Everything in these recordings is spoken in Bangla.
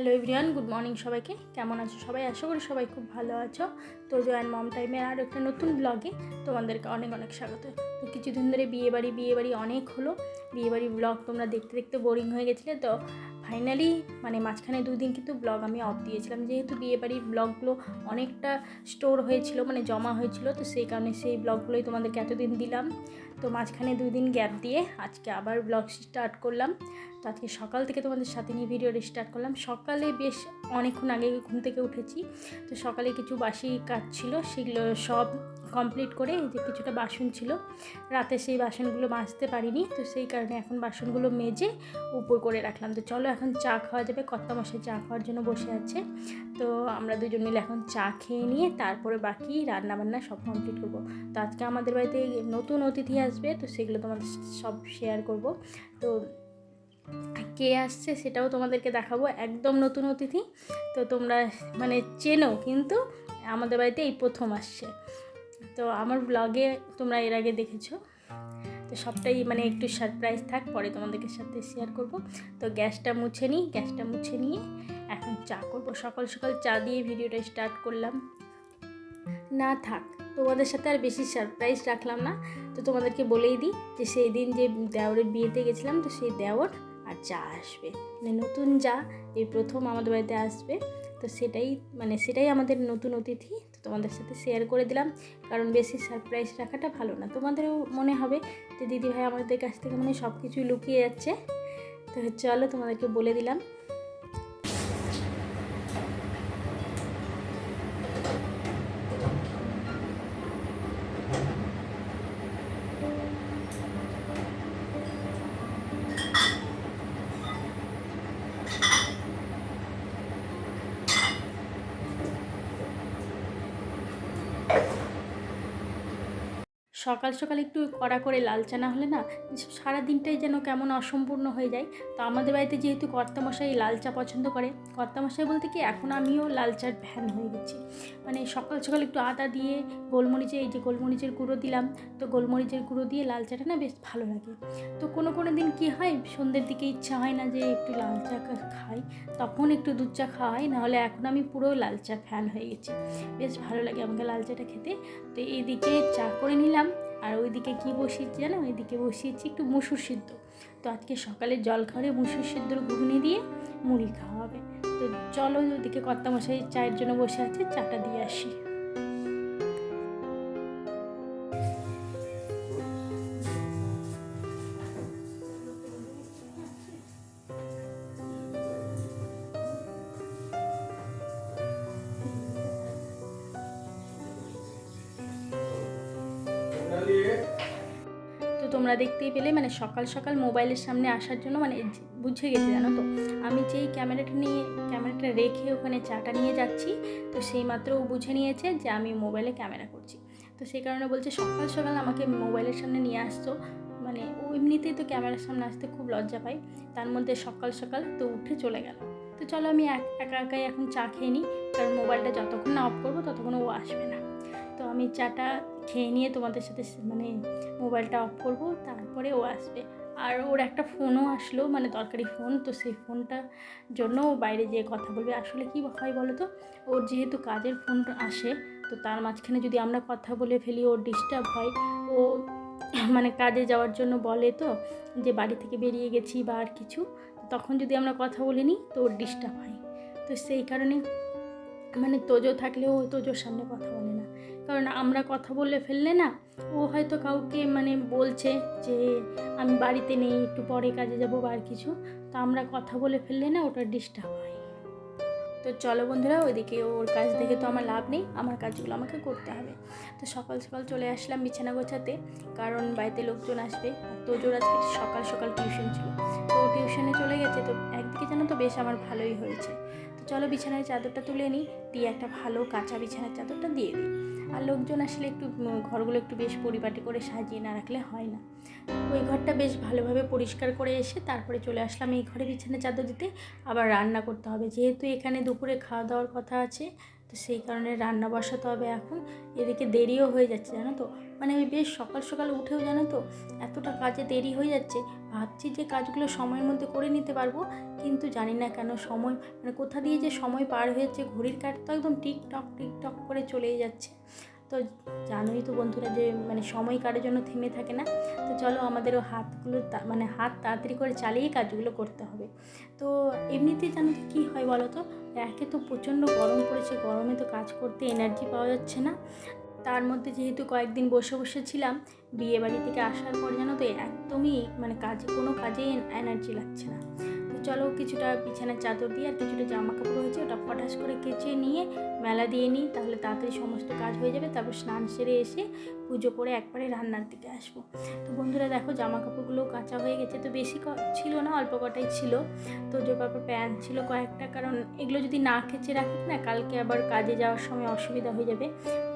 হ্যালো এভরিওয়ান গুড মর্নিং সবাইকে। কেমন আছো সবাই? আশা করি সবাই খুব ভালো আছো। তো জয়েন মম টাইমের আর একটা নতুন ব্লগে তোমাদেরকে অনেক অনেক স্বাগত। তো কিছুদিন ধরে বিয়েবাড়ি বিয়েবাড়ি অনেক হলো। বিয়েবাড়ি ব্লগ তোমরা দেখতে দেখতে বোরিং হয়ে গেছিলে। তো ফাইনালি মানে মাঝখানে দুই দিন কিন্তু ব্লগ আমি অফ দিয়েছিলাম। যেহেতু বিয়েবাড়ির ব্লগগুলো অনেকটা স্টোর হয়েছিল মানে জমা হয়েছিল, তো সেই কারণে সেই ব্লগগুলোই তোমাদেরকে এতদিন দিলাম। তো মাঝখানে দুই দিন গ্যাপ দিয়ে আজকে আবার ব্লগ স্টার্ট করলাম। তো আজকে সকাল থেকে তোমাদের সাথে নিয়ে ভিডিওটা স্টার্ট করলাম। সকালে বেশ অনেকক্ষণ আগে ঘুম থেকে উঠেছি। তো সকালে কিছু বাসি কাজ ছিল, সেগুলো সব কমপ্লিট করে এই যে কিছুটা বাসন ছিল, রাতে সেই বাসনগুলো মাজতে পারিনি, তো সেই কারণে এখন বাসনগুলো মেজে উপর করে রাখলাম। তো চলো এখন চা খাওয়া যাবে, কর্তা মশাই চা খাওয়ার জন্য বসে আছে। তো আমরা দুজন মিলে এখন চা খেয়ে নিয়ে তারপরে বাকি রান্নাবান্না সব কমপ্লিট করব। তো আজকে আমাদের বাড়িতে নতুন অতিথি আসবে, তো সেগুলো তোমাদের সব শেয়ার করব। তো কে আসছে সেটাও তোমাদেরকে দেখাবো, একদম নতুন অতিথি। তো তোমরা মানে চেনো, কিন্তু আমাদের বাড়িতে এই প্রথম আসছে। তো আমার ব্লগে তোমরা এর আগে দেখেছ। তো সবটাই মানে একটু সারপ্রাইজ থাক, পরে তোমাদেরকে সাথে শেয়ার করব। তো গ্যাসটা মুছে নিই, গ্যাসটা মুছে নিয়ে এখন চা করব। সকাল সকাল চা দিয়ে ভিডিওটা স্টার্ট করলাম। না থাক, তোমাদের সাথে আর বেশি সারপ্রাইজ রাখলাম না। তো তোমাদেরকে বলেই দিই যে সেই দিন যে দেওরের বিয়েতে গেছিলাম, তো সেই দেওর আর যা আসবে। মানে নতুন যা, এই প্রথম আমাদের বাড়িতে আসবে। তো সেটাই মানে সেটাই আমাদের নতুন অতিথি। তোমাদের সাথে শেয়ার করে দিলাম, কারণ বেশি সারপ্রাইজ রাখাটা ভালো না। তোমাদেরও মনে হবে যে দিদিভাই আমাদের কাছ থেকে মানে সব কিছুই লুকিয়ে যাচ্ছে। তো চলো তোমাদেরকে বলে দিলাম। সকাল সকাল একটু কড়া করে লাল চা না হলে না সারা দিনটাই যেন কেমন অসম্পূর্ণ হয়ে যায়। তো আমাদের বাড়িতে যেহেতু কর্তামশাই লাল চা পছন্দ করে, কর্তামশাই বলতে কি এখন আমিও লাল চার ভ্যান হয়ে গেছি। মানে সকাল সকাল একটু আদা দিয়ে গোলমরিচে, এই যে গোলমরিচের গুঁড়ো দিলাম, তো গোলমরিচের গুঁড়ো দিয়ে লাল চাটা না বেশ ভালো লাগে। তো কোনো কোনো দিন কী হয়, সন্ধ্যের দিকে ইচ্ছা হয় না যে একটু লাল চা খাই, তখন একটু দুধ চা খাওয়া হয় নাহলে এখন আমি পুরো লাল চা ফ্যান হয়ে গেছি। বেশ ভালো লাগে আমাকে লাল চাটা খেতে। তো এইদিকে চা করে নিলাম। আর ওইদিকে কি বসিয়েছি জানো? ওইদিকে বসিয়েছি একটু মুসুর সিদ্ধ। তো আজকে সকালে জল খাওয়ারে মুসুর সিদ্ধর ঘুগনি দিয়ে মুড়ি খাওয়া হবে। তো চলো ওইদিকে কর্তামশাই চায়ের জন্য বসে আছে, চাটা দিয়ে আসি। পেলে মানে সকাল সকাল মোবাইলের সামনে আসার জন্য মানে বুঝে গেছে, জানো তো? আমি যেই ক্যামেরাটা নিয়ে ক্যামেরাটা রেখে ওখানে চাটা নিয়ে যাচ্ছি, তো সেই মাত্র ও বুঝে নিয়েছে যে আমি মোবাইলে ক্যামেরা করছি। তো সেই কারণে বলছে, সকাল সকাল আমাকে মোবাইলের সামনে নিয়ে আসতো মানে ও এমনিতেই তো ক্যামেরার সামনে আসতে খুব লজ্জা পায়। তার মধ্যে সকাল সকাল তো উঠে চলে গেল। তো চলো আমি এক- একা একাই এখন চা খেয়ে নিই। কারণ মোবাইলটা যতক্ষণ না অফ করব, ততক্ষণ ও আসবে না। তো আমি চাটা খেয়ে নিয়ে তোমাদের সাথে মানে মোবাইলটা অফ করব, তারপরে ও আসবে। আর ওর একটা ফোনও আসলো মানে দরকারি ফোন, তো সেই ফোনটা জন্য ও বাইরে যেয়ে কথা বলবে। আসলে কি হয় বলো তো? ওর যেহেতু কাজের ফোন আসে, তো তার মাঝখানে যদি আমরা কথা বলে ফেলি ওর ডিস্টার্ব হয়। ও মানে কাজে যাওয়ার জন্য বলে তো যে বাড়ি থেকে বেরিয়ে গেছি বা আর কিছু, তখন যদি আমরা কথা বলে নিই, তো ওর ডিস্টার্ব হয়। তো সেই কারণে মানে তোজো থাকলেও তোজোর সামনে কথা বলে না। কারণ আমরা কথা বলে ফেললে না, ও হয়তো কাউকে মানে বলছে যে আমি বাড়িতে নেই, একটু পরে কাজে যাব বা আর কিছু। তো আমরা কথা বলে ফেললে না ওটা ডিস্টার্ব হয়। তো চলো বন্ধুরা, ওইদিকে ওর কাজ দেখে তো আমার লাভ নেই, আমার কাজগুলো আমাকে করতে হবে। তো সকাল সকাল চলে আসলাম বিছানা গোছাতে, কারণ বাড়িতে লোকজন আসবে। আর তোজোর আজকে সকাল সকাল টিউশন ছিল। তো টিউশনে চলে গেছে, তো একদিকে জানো তো বেশ আমার ভালোই হয়েছে। তো চলো বিছানার চাদরটা তুলে নিই, দিয়ে একটা ভালো কাঁচা বিছানার চাদরটা দিয়ে দিই। আর লোকজন আসলে একটু ঘরগুলো একটু বেশ পরিপাটি করে সাজিয়ে না রাখলে হয় না। ওই ঘরটা বেশ ভালোভাবে পরিষ্কার করে এসে তারপরে চলে আসলাম এই ঘরে বিছানা চাদর দিতে। আবার রান্না করতে হবে। যেহেতু এখানে দুপুরে খাওয়া দাওয়ার কথা আছে তো সেই কারণে রান্না বসাতে হবে এখন। এদিকে দেরিও হয়ে যাচ্ছে, জানো তো? মানে আমি বেশ সকাল সকাল উঠেও জানো তো, এতটা কাজে দেরি হয়ে যাচ্ছে। ভাবছি যে কাজগুলো সময়ের মধ্যে করে নিতে পারব, কিন্তু জানি না কেন সময় মানে কোথা দিয়ে যে সময় পার হয়ে যাচ্ছে ঘড়ির কাঠ তো একদম টিকটক টিকটক করে চলেই যাচ্ছে। তো জানোই তো বন্ধুরা যে মানে সময় কারোর জন্য থেমে থাকে না। তো চলো আমাদেরও হাতগুলো মানে হাত তাড়াতাড়ি করে চালিয়ে কাজগুলো করতে হবে। তো এমনিতেই জানো তো কী হয় বলো তো? একে তো প্রচণ্ড গরম পড়েছে, গরমে তো কাজ করতে এনার্জি পাওয়া যাচ্ছে না। তার মধ্যে যেহেতু কয়েকদিন বসে বসে ছিলাম, বিয়ে বাড়ি থেকে আসার পর জানো তো একদমই মানে কাজে, কোনো কাজে এনার্জি লাগছে না। চলো কিছুটা বিছানার চাদর দিয়ে আর কিছুটা জামা কাপড় হয়েছে, ওটা ফটাস করে কেচে নিয়ে মেলা দিয়ে নিই, তাহলে তাড়াতাড়ি সমস্ত কাজ হয়ে যাবে। তারপর স্নান সেরে এসে পুজো করে একবারে রান্নার দিকে আসব। তো বন্ধুরা দেখো জামা কাপড়গুলো কাঁচা হয়ে গেছে, তো বেশি ছিল না, অল্প কটাই ছিল। তো যে বাবার প্যান্ট ছিল কয়েকটা, কারণ এগুলো যদি না খেচে রাখি না, কালকে আবার কাজে যাওয়ার সময় অসুবিধা হয়ে যাবে।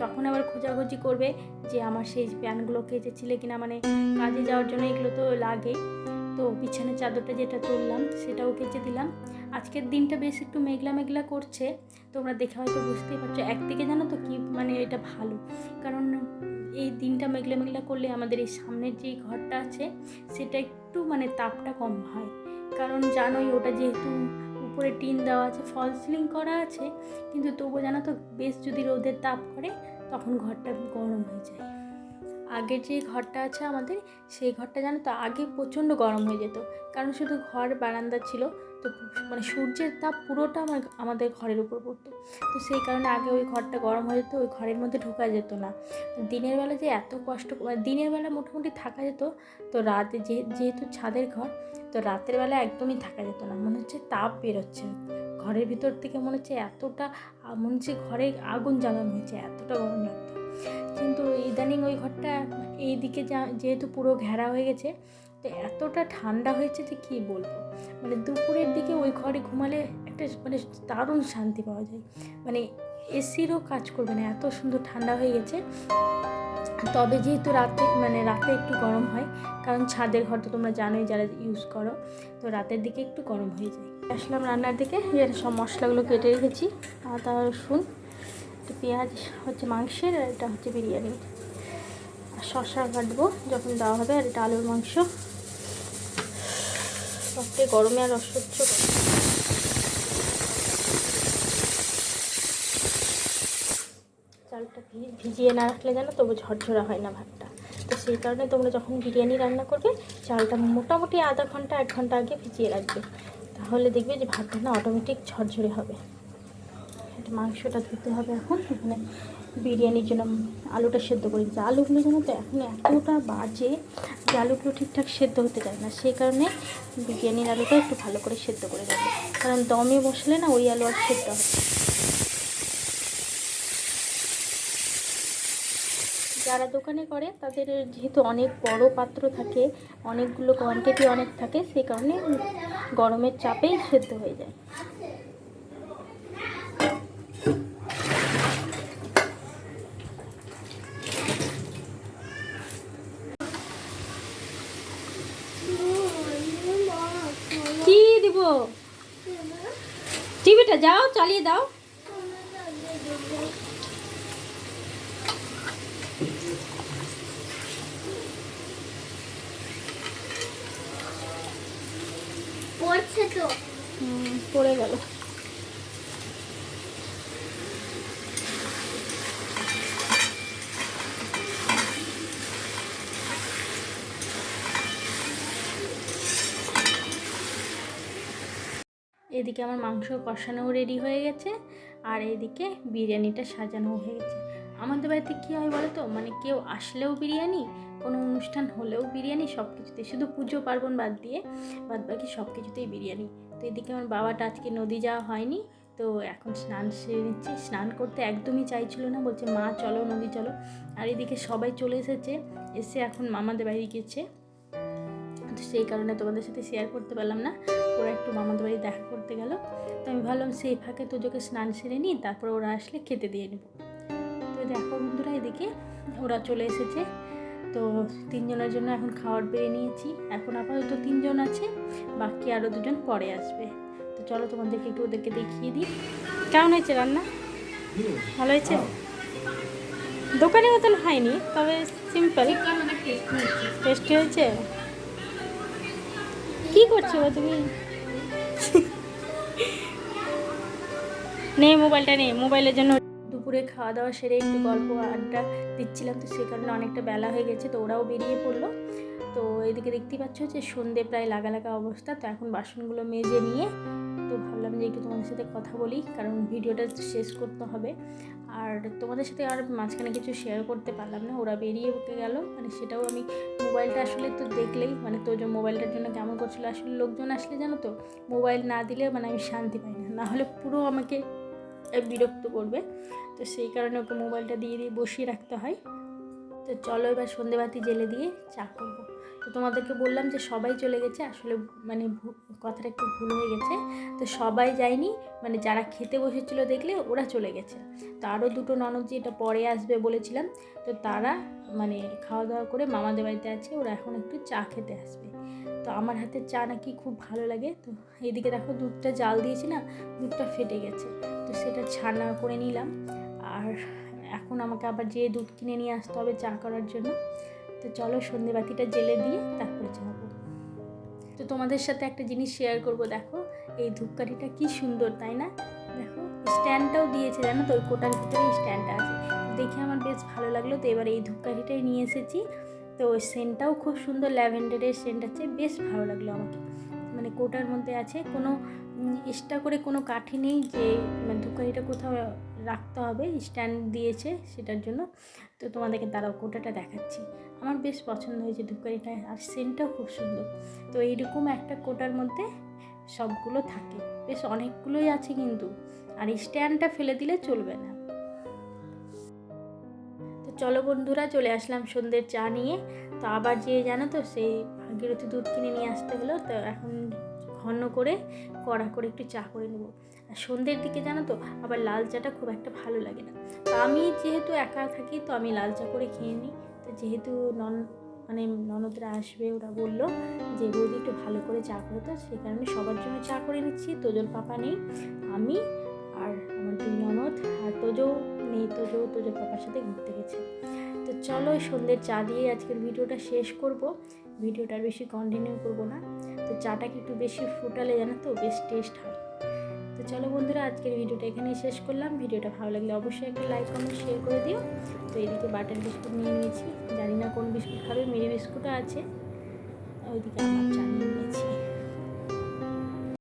তখন আবার খোঁজাখুঁজি করবে যে আমার সেই প্যান্টগুলো কেচেছিলে কিনা মানে কাজে যাওয়ার জন্য এগুলো তো লাগেই তো বিছানার চাদরটা যেটা তুললাম, সেটাও কেচে দিলাম। আজকের দিনটা বেশ একটু মেঘলা মেঘলা করছে, তোমরা দেখে হয়তো বুঝতেই পারছ। একদিকে জানো তো কি মানে এটা ভালো, কারণ এই দিনটা মেঘলা মেঘলা করলে আমাদের এই সামনের যে ঘরটা আছে, সেটা একটু মানে তাপটা কম হয়। কারণ জানোই ওটা যেহেতু উপরে টিন দেওয়া আছে, ফল সিলিং করা আছে, কিন্তু তবুও জানো তো বেশ যদি রোদের তাপ করে, তখন ঘরটা গরম হয়ে যায়। আগের যে ঘরটা আছে আমাদের, সেই ঘরটা জানো তো আগে প্রচণ্ড গরম হয়ে যেত। কারণ শুধু ঘর বারান্দা ছিল, তো মানে সূর্যের তাপ পুরোটা আমার আমাদের ঘরের উপর পড়তো। তো সেই কারণে আগে ওই ঘরটা গরম হয়ে যেত, ওই ঘরের মধ্যে ঢোকা যেত না। দিনের বেলা যে এত কষ্ট মানে দিনের বেলা মোটামুটি থাকা যেত, তো রাতে যে, যেহেতু ছাদের ঘর, তো রাতের বেলা একদমই থাকা যেত না। মনে হচ্ছে তাপ বেরোচ্ছে। ঘরের ভিতর থেকে মনে হচ্ছে এতটা মনে হচ্ছে ঘরে আগুন জ্বালানো হয়েছে, এতটা গরম লাগতো। কিন্তু ইদানিং ওই ঘরটা এই দিকে যা, যেহেতু পুরো ঘেরা হয়ে গেছে, তো এতটা ঠান্ডা হয়েছে যে কী বলব? মানে দুপুরের দিকে ওই ঘরে ঘুমালে একটা মানে দারুণ শান্তি পাওয়া যায়। মানে এসিরও কাজ করবে না, এত সুন্দর ঠান্ডা হয়ে গেছে। তবে যেহেতু রাতে মানে রাতে একটু গরম হয়, কারণ ছাদের ঘর তো তোমরা জানোই যারা ইউজ করো, তো রাতের দিকে একটু গরম হয়ে যায়। আসলাম রান্নার দিকে, এর সব মশলাগুলো কেটে রেখেছি। আদা রসুন একটু পেঁয়াজ হচ্ছে মাংসের আর এটা হচ্ছে বিরিয়ানি। আর শশা কাটবো যখন দেওয়া হবে আর এটা আলুর মাংস। সবটাই গরমে আর অসহ্য চালটা ভিজিয়ে না রাখলে জানো তবু ঝরঝরা হয় না ভাতটা। তো সেই কারণে তোমরা যখন বিরিয়ানি রান্না করবে, চালটা মোটামুটি আধা ঘণ্টা, এক ঘণ্টা আগে ভিজিয়ে রাখবে। তাহলে দেখবে যে ভাতটা না অটোমেটিক ঝরঝরে হবে। মাংসটা ধুতে হবে এখন। এখানে বিরিয়ানির জন্য আলুটা সেদ্ধ করে। দিচ্ছি আলুগুলো যেন তো, এখন এতটা বাজে যে আলুগুলো ঠিকঠাক সেদ্ধ হতে চায় না। সেই কারণে বিরিয়ানির আলুটা একটু ভালো করে সেদ্ধ করে দেবে কারণ দমে বসলে না ওই আলু আর সেদ্ধ হবে যারা দোকানে করে, তাদের যেহেতু অনেক বড় পাত্র থাকে, অনেকগুলো কোয়ান্টিটি অনেক থাকে, সেই কারণে গরমের চাপেই সেদ্ধ হয়ে যায় কি দিব টিভিটা যাও চালিয়ে দাও। পড়ছে তো। হুম, পড়ে গেল। এদিকে আমার মাংস কষানোও রেডি হয়ে গেছে, আর এদিকে বিরিয়ানিটা সাজানো হয়ে গেছে। আমাদের বাড়িতে কী হয় বলো তো মানে কেউ আসলেও বিরিয়ানি, কোনো অনুষ্ঠান হলেও বিরিয়ানি সব কিছুতে শুধু পুজো পার্বণ বাদ দিয়ে বাদ বাকি সব কিছুতেই বিরিয়ানি। তো এদিকে আমার বাবাটা আজকে নদী যাওয়া হয়নি, তো এখন স্নান সেরে নিচ্ছি। স্নান করতে একদমই চাইছিল না, বলছে, মা, চলো নদী, চলো। আর এদিকে সবাই চলে এসেছে, এসে এখন মামাদের বাড়ি গেছে। তো সেই কারণে তোমাদের সাথে শেয়ার করতে পারলাম না। ওরা একটু মামাদের বাড়ি দেখা করতে গেল। তো আমি ভাবলাম সেই ফাঁকে তোজোকে স্নান সেরে নিই তারপর ওরা আসলে খেতে দিয়ে নেব। তো দেখো বন্ধুরা এদিকে ওরা চলে এসেছে। তো তিনজনের জন্য এখন খাবার বেড়ে নিয়েছি। এখন আপাতত তিনজন আছে বাকি আরও দুজন পরে আসবে। তো চলো তোমাদেরকে একটু ওদেরকে দেখিয়ে দিই। কেমন হয়েছে রান্না? ভালো হয়েছে? দোকানের মতন হয়নি তবে সিম্পল টেস্টি হয়েছে? কি করছ গো তুমি? নে, মোবাইলটা নে, মোবাইলের জন্য দুপুরে খাওয়া দাওয়া সেরে একটু গল্প, আড্ডা দিচ্ছিলাম, তো সে কারণে অনেকটা বেলা হয়ে গেছে, তো ওরাও বেরিয়ে পড়ল। তো এদিকে দেখতেই পাচ্ছ যে সন্ধে প্রায় লাগা লাগা অবস্থা, তো এখন বাসনগুলো মেজে নিয়ে তো ভাবলাম যে একটু তোমাদের সাথে কথা বলি, কারণ ভিডিওটা শেষ করতে হবে। আর তোমাদের সাথে আর মাঝখানে কিছু শেয়ার করতে পারলাম না, ওরা বেরিয়ে গেল। মানে সেটাও আমি মোবাইলটা আসলে তো দেখলেই মানে তো যে মোবাইলটার জন্য কেমন করছিল আসলে লোকজন আসলে জানো তো, মোবাইল না দিলে মানে আমি শান্তি পাই না। না হলে পুরো আমাকে বিরক্ত করবে। তো সেই কারণে ওকে মোবাইলটা দিয়ে দিয়ে বসিয়ে রাখতে হয়। তো চলো এবার সন্ধেবাতি জেলে দিয়ে চা করব। তো তোমাদেরকে বললাম যে সবাই চলে গেছে, আসলে মানে কথাটা একটু ভুল হয়ে গেছে। তো সবাই যায়নি মানে যারা খেতে বসেছিল দেখলে ওরা চলে গেছে। তো আরও দুটো ননদ যে এটা পরে আসবে বলেছিলাম। তো তারা মানে খাওয়া দাওয়া করে মামাদের বাড়িতে আছে, ওরা এখন একটু চা খেতে আসবে। তো আমার হাতে চা নাকি খুব ভালো লাগে। তো এইদিকে দেখো দুধটা জাল দিয়েছি না, দুধটা ফেটে গেছে। তো সেটা ছানা করে নিলাম। আর এখন আমাকে আবার যেয়ে দুধ কিনে নিয়ে আসতে হবে চা করার জন্য তো চলো সন্ধেবাতিটা জেলে দিয়ে তারপরে যাব। তো তোমাদের সাথে একটা জিনিস শেয়ার করব, দেখো। এই ধূপকাঠিটা কি সুন্দর, তাই না? দেখো, স্ট্যান্ডটাও দিয়েছে, জানো তো? ওই কোটার ভিতরে স্ট্যান্ডটা আছে। দেখে আমার বেশ ভালো লাগল। তো এবার এই ধূপকাঠিটাই নিয়ে এসেছি। তো ওই সেন্টটাও খুব সুন্দর, ল্যাভেন্ডারের সেন্ট আছে। বেশ ভালো লাগল আমাকে। মানে কোটার মধ্যে আছে কোনো এক্সট্রা করে কোনো কাঠি নেই যে মানে ধূপকাঠিটা কোথাও রাখতে হবে স্ট্যান্ড দিয়েছে সেটার জন্য। তো তোমাদেরকে দাঁড়াও, কোটাটা দেখাচ্ছি। আমার বেশ পছন্দ হয়েছে ধূপকাঠিটা আর সেন্টটাও খুব সুন্দর। তো এইরকম একটা কোটার মধ্যে সবগুলো থাকে। বেশ অনেকগুলোই আছে কিন্তু, আর স্ট্যান্ডটা ফেলে দিলে চলবে না। তো চলো বন্ধুরা, চলে আসলাম সন্ধ্যের চা নিয়ে। তো আবার যে জানো তো, সেই ভাগীরথী দুধ কিনে নিয়ে আসতে হলো। তো এখন ঘন করে কড়া করে একটু চা করে নেব। আর সন্ধ্যের দিকে জানো তো, আবার লাল চাটা খুব একটা ভালো লাগে না। তো আমি যেহেতু একা থাকি, তো আমি লাল চা করে খেয়ে নিই। তো যেহেতু নন মানে ননদরা আসবে, ওরা বলল যে, বৌদি একটু ভালো করে চা করে তো সেই কারণে সবার জন্য চা করে নিচ্ছি, তোজোর পাপা নেই, আমি আর আমার দুই ননদ, আর তোজো নেই, তোজো, তোজোর পাপার সাথে ঘুরতে গেছে। তো চলো সন্ধ্যের চা দিয়ে আজকের ভিডিওটা শেষ করব। ভিডিওটা বেশি কন্টিনিউ করব না। তো চাটাকে একটু বেশি ফুটালে জানো তো? বেশ টেস্ট হয়। তো চলো বন্ধুরা, আজকের ভিডিওটা এখানেই শেষ করলাম। ভিডিওটা ভালো লাগলে অবশ্যই একটা লাইক কমেন্ট শেয়ার করে দিও। তো এদিকে বাটার বিস্কুট নিয়ে নিয়েছি। জানি না কোন বিস্কুট খাবে, মেরি বিস্কুটও আছে। ওইদিকে আমার চা নিয়ে নিয়েছি।